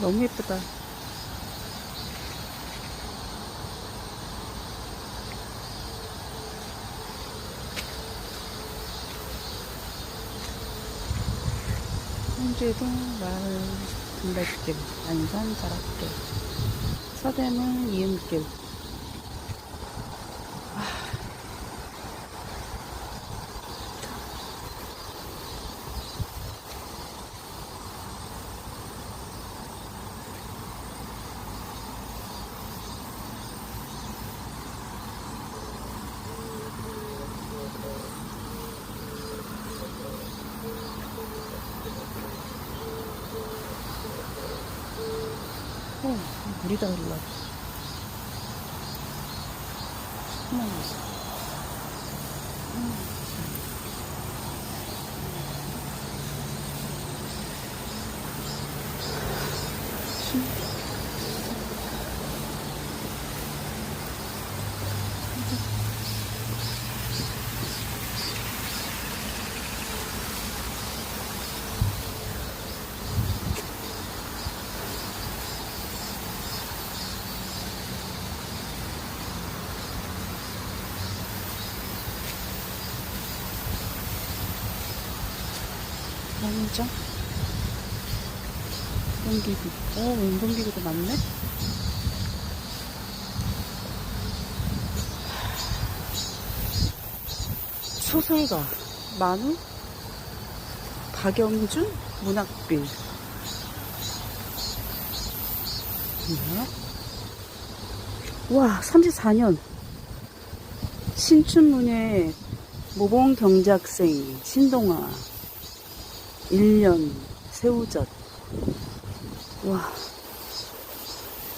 너무 예쁘다. 홍제동 마을 등백길 안산 자락길 서대문 이음길 어, 물이 다 흘러. 숨어 있어. 완전 공기구. 어, 운동기구도 많네. 소설가 만우 박영준 문학빌 뭐야? 와 34년 신춘문예 모범 경제학생 신동아 1년 새우젓 와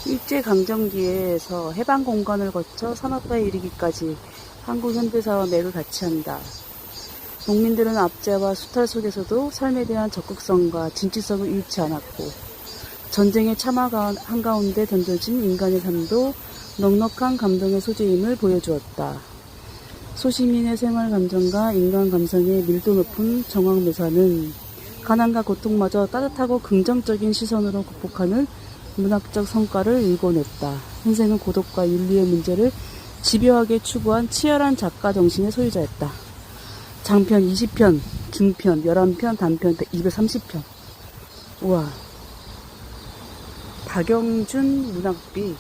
일제강점기에서 해방공간을 거쳐 산업화에 이르기까지 한국 현대사와 매우 같이 한다. 농민들은 압제와 수탈 속에서도 삶에 대한 적극성과 진취성을 잃지 않았고 전쟁의 참화 가- 한가운데 던져진 인간의 삶도 넉넉한 감동의 소재임을 보여주었다. 소시민의 생활 감정과 인간 감성의 밀도 높은 정황 묘사는 가난과 고통마저 따뜻하고 긍정적인 시선으로 극복하는 문학적 성과를 일궈냈다. 현생은 고독과 윤리의 문제를 집요하게 추구한 치열한 작가 정신의 소유자였다. 장편 20편, 중편 11편, 단편 230편. 우와. 박영준 문학비